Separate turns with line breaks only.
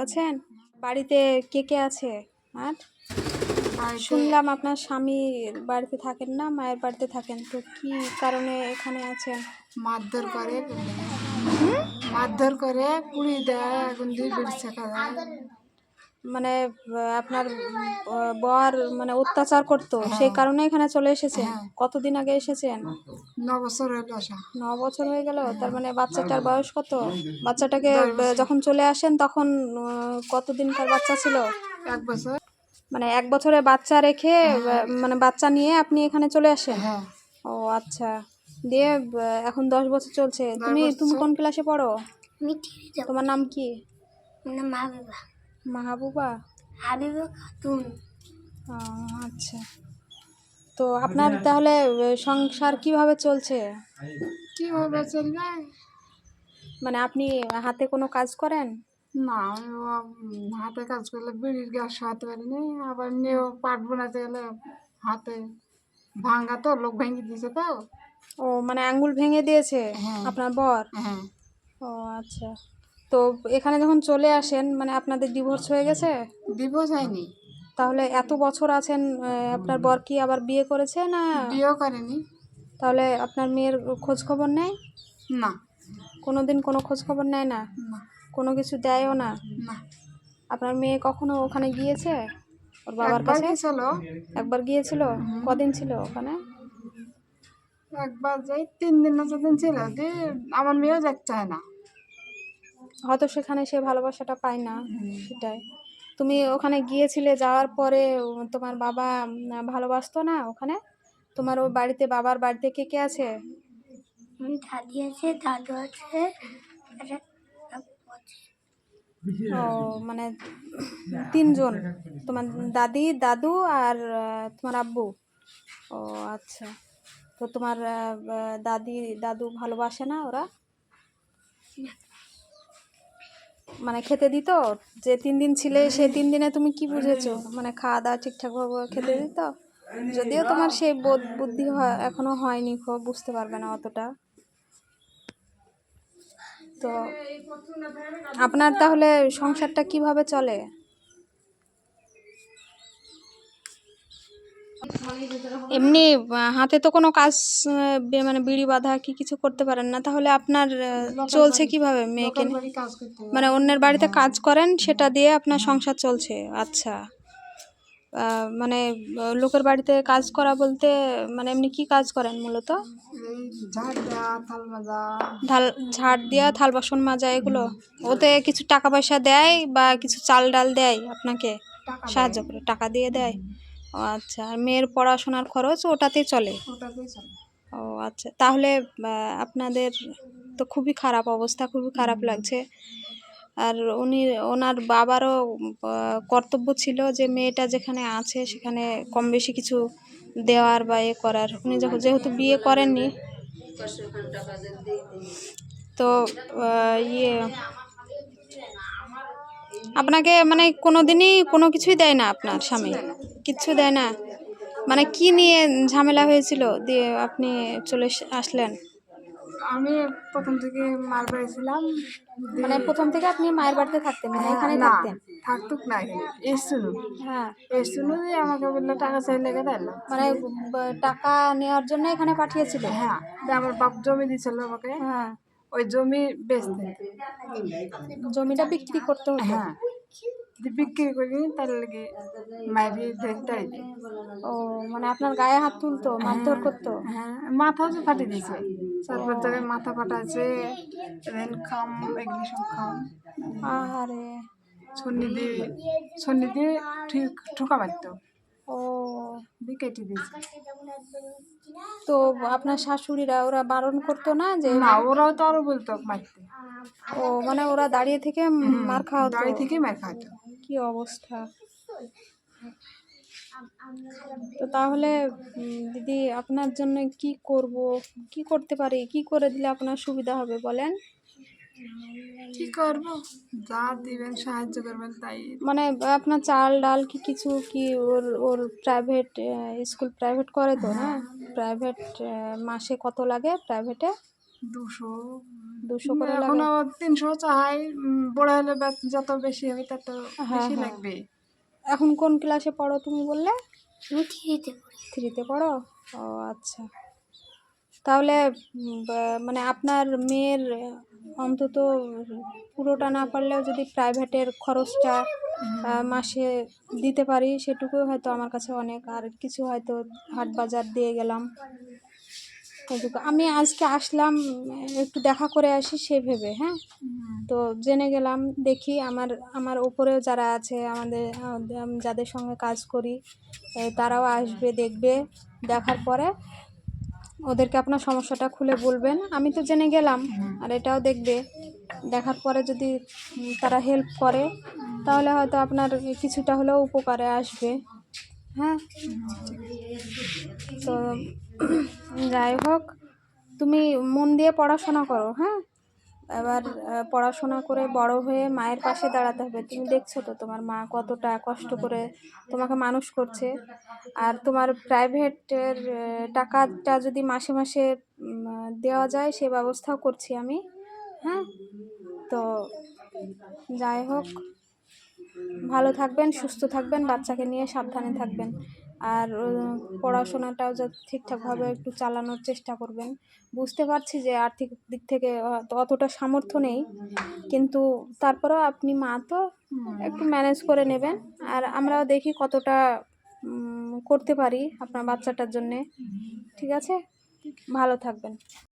আছেন? বাড়িতে কে কে আছে? আর শুনলাম আপনার স্বামী বাড়িতে থাকেন না মায়ের বাড়িতে থাকেন। তো কি কারণে এখানে আছেন?
মারধর করে। মারধর করে পুড়ি দেয় এখন দিয়ে বিড়ি শেখা
মানে আপনার বর মানে অত্যাচার করতো সেই কারণে এখানে চলে এসেছেন?
হ্যাঁ।
কতদিন আগে এসেছেন?
ন বছর হলো আসা।
ন বছর হয়ে গেল? তার মানে বাচ্চাটার বয়স কত? বাচ্চাটাকে যখন চলে আসেন তখন কতদিনকার বাচ্চা ছিল?
এক বছর।
মানে এক বছরে বাচ্চা রেখে মানে বাচ্চা নিয়ে আপনি এখানে চলে আসেন?
হ্যাঁ।
ও আচ্ছা। দিয়ে এখন দশ বছর চলছে। তুমি তুমি কোন ক্লাসে পড়ো? তোমার নাম কি?
মানে মা বাবা।
মাহবুবা?
হাবিবা খাতুন।
ও, আচ্ছা। তো আপনার তাহলে সংসার কীভাবে চলছে?
কীভাবে চলবে?
মানে আপনি হাতে কোনো কাজ করেন?
না ও, হাতে কাজ করলে বিড়ির গ্যাস সহাতে পারিনি আবার নিয়েও পাট বোনাতে গেলে হাতে ভাঙ্গা তো লোক ভেঙে দিয়েছে তো।
ও মানে আঙ্গুল ভেঙে দিয়েছে
হ্যাঁ।
আপনার বর?
হ্যাঁ।
ও আচ্ছা। তো এখানে যখন চলে আসেন মানে আপনাদের ডিভোর্স হয়ে গেছে?
দিবস হয়নি।
তাহলে এত বছর আছেন আপনার বর কি আবার বিয়ে করেছে না?
বিয়েও করেনি।
তাহলে আপনার মেয়ের খোঁজ খবর নেয়?
না।
কোনো দিন কোনো খোঁজ খবর নেয় না? কোনো কিছু দেয়ও না?
না।
আপনার মেয়ে কখনো ওখানে গিয়েছে? ওর বাবার কাছে? একবার গিয়েছিল? কদিন ছিল ওখানে?
একবার যাই তিন দিন না চার দিন ছিল দিয়ে আমার মেয়েও যেতে চায় না।
হয়তো সেখানে সে ভালোবাসাটা পায় না সেটাই। তুমি ওখানে গিয়েছিলে যাওয়ার পরে তোমার বাবা ভালোবাসতো না ওখানে? তোমার ওই বাড়িতে বাবার বাড়িতে কে কে আছে?
দাদি আছে দাদু আছে।
ও মানে তিনজন তোমার দাদি দাদু আর তোমার আব্বু। ও আচ্ছা। তো তোমার দাদি দাদু ভালোবাসে না ওরা? মানে খেতে দিত? যে তিন দিন ছিলে, সেই তিন দিনে তুমি কি বুঝেছ? মানে খাওয়া দাওয়া ঠিকঠাকভাবে খেতে দিত? যদিও তোমার সেই বোধ, বুদ্ধি এখনও হয়নি, খুব বুঝতে পারবে না অতটা। তো, আপনার তাহলে সংসারটা কীভাবে চলে? এমনি হাতে তো কোনো কাজ মানে বিড়ি বাঁধা কি কিছু করতে পারেন না। তাহলে আপনার চলছে কীভাবে মেয়েকে। মানে অন্যের বাড়িতে কাজ করেন সেটা দিয়ে আপনার সংসার চলছে। আচ্ছা। মানে লোকের বাড়িতে কাজ করা বলতে মানে এমনি কি কাজ করেন মূলত?
ঝাড় দেওয়া থাল
ঢাল ঝাড় দেওয়া থাল বাসন মাজা এগুলো? ওতে কিছু টাকা পয়সা দেয় বা কিছু চাল ডাল দেয় আপনাকে? সাহায্য করে টাকা দিয়ে দেয়? আচ্ছা আর মেয়ের পড়াশোনার খরচ ওটাতেই চলে?
ওটাতেই চলে।
ও আচ্ছা তাহলে আপনাদের তো খুবই খারাপ অবস্থা খুবই খারাপ লাগছে। আর উনি ওনার বাবারও কর্তব্য ছিল যে মেয়েটা যেখানে আছে সেখানে কম বেশি কিছু দেওয়ার বা এ করার। উনি যখন যেহেতু বিয়ে করেননি। তো ইয়ে আপনাকে মানে কোনো দিনই কোনো কিছুই দেয় না আপনার স্বামী? কিচ্ছু দেয় না। মানে কি নিয়ে ঝামেলা হয়েছিল দিয়ে আপনি চলে আসলেন?
আমি প্রথম থেকে মার বাড়ি ছিলাম।
মানে প্রথম থেকে আপনি মায়ের বাড়িতে থাকতেন মানে এখানে থাকতেন?
থাকতুক না এসছিল।
হ্যাঁ।
এসছিল দিয়ে আমাকে বলল টাকা চাই লেগে দিল
মানে টাকা নেওয়ার জন্য এখানে পাঠিয়েছিল?
হ্যাঁ। আমার বাপ জমি দিয়েছিল আমাকে।
হ্যাঁ।
ওই জমি বেচতে।
জমিটা বিক্রি করতে
হ্যাঁ। বিক্রি করি তার লেগে মারি দেখতে
ও মানে আপনার গায়ে হাত তুলতো মারধর করতো?
হ্যাঁ মাথাও তো ফাটিয়ে দিয়েছে। তারপর জায়গায় মাথা ফাটাছে দেন খাম এগুলি সব খাম।
আরে
সন্নি দিয়ে সন্নি দিয়ে ঠিক ঠোকা মারত। দিয়ে কেটে দিয়েছে
তো আপনার শাশুড়িরা ওরা বারণ করতো না যে
না ওরাও তো আরও বলতো মারতে।
ও মানে ওরা দাঁড়িয়ে থেকে মার খাওয়া
দাঁড়িয়ে থেকে মার খাওয়াতো।
কি অবস্থা? তো তাহলে দিদি আপনার জন্য কি করব? কি করতে পারি? কি করে দিলে আপনার সুবিধা হবে বলেন?
কি করব? যা দিবেন সাহায্য করবেন তাই।
মানে আপনার চাল ডাল কি কিছু কি ওর ওর প্রাইভেট স্কুল প্রাইভেট করে তো না? প্রাইভেট মাসে কত লাগে প্রাইভেটে
দুশো।
দুশো করে
এখন আবার তিনশো চাই বড় হলে যত বেশি হবে তত
হ্যাঁ,
বেশি
হ্যাঁ।
লাগবে।
এখন কোন ক্লাসে পড়ো তুমি বললে?
আমি থ্রিতে
থ্রিতে পড়ো? ও আচ্ছা। তাহলে মানে আপনার মেয়ের অন্তত পুরোটা না পারলেও যদি প্রাইভেটের খরচটা মাসে দিতে পারি সেটুকুই হয়তো আমার কাছে অনেক। আর কিছু হয়তো হাট বাজার দিয়ে গেলাম। আমি আজকে আসলাম, একটু দেখা করে আসি, সে ভেবে হ্যাঁ? তো জেনে গেলাম, দেখি আমার আমার ওপরেও যারা আছে, আমাদের- যাদের সঙ্গে কাজ করি তারাও আসবে, দেখবে, দেখার পরে ওদেরকে আপনার সমস্যাটা খুলে বলবেন। আমি তো জেনে গেলাম আর এটাও দেখবে। দেখার পরে যদি তারা হেল্প করে তাহলে হয়তো আপনার কিছুটা হলেও উপকারে আসবে। হ্যাঁ? তো যাই হোক তুমি মন দিয়ে পড়াশোনা করো হ্যাঁ? এবার পড়াশোনা করে বড় হয়ে মায়ের পাশে দাঁড়াতে হবে। তুমি দেখছ তো তোমার মা কতটা কষ্ট করে তোমাকে মানুষ করছে। আর তোমার প্রাইভেটের টাকাটা যদি মাসে মাসে দেওয়া যায়, সে ব্যবস্থাও করছি আমি। হ্যাঁ? তো যাই হোক, ভালো থাকবেন, সুস্থ থাকবেন, বাচ্চাকে নিয়ে সাবধানে থাকবেন। আর পড়াশোনাটাও যাতে ঠিকঠাকভাবে একটু চালানোর চেষ্টা করবেন। বুঝতে পারছি যে আর্থিক দিক থেকে অতটা সামর্থ্য নেই, কিন্তু তারপরেও আপনি মা তো একটু ম্যানেজ করে নেবেন। আর আমরাও দেখি কতটা করতে পারি আপনার বাচ্চাটার জন্যে। ঠিক আছে? ভালো থাকবেন।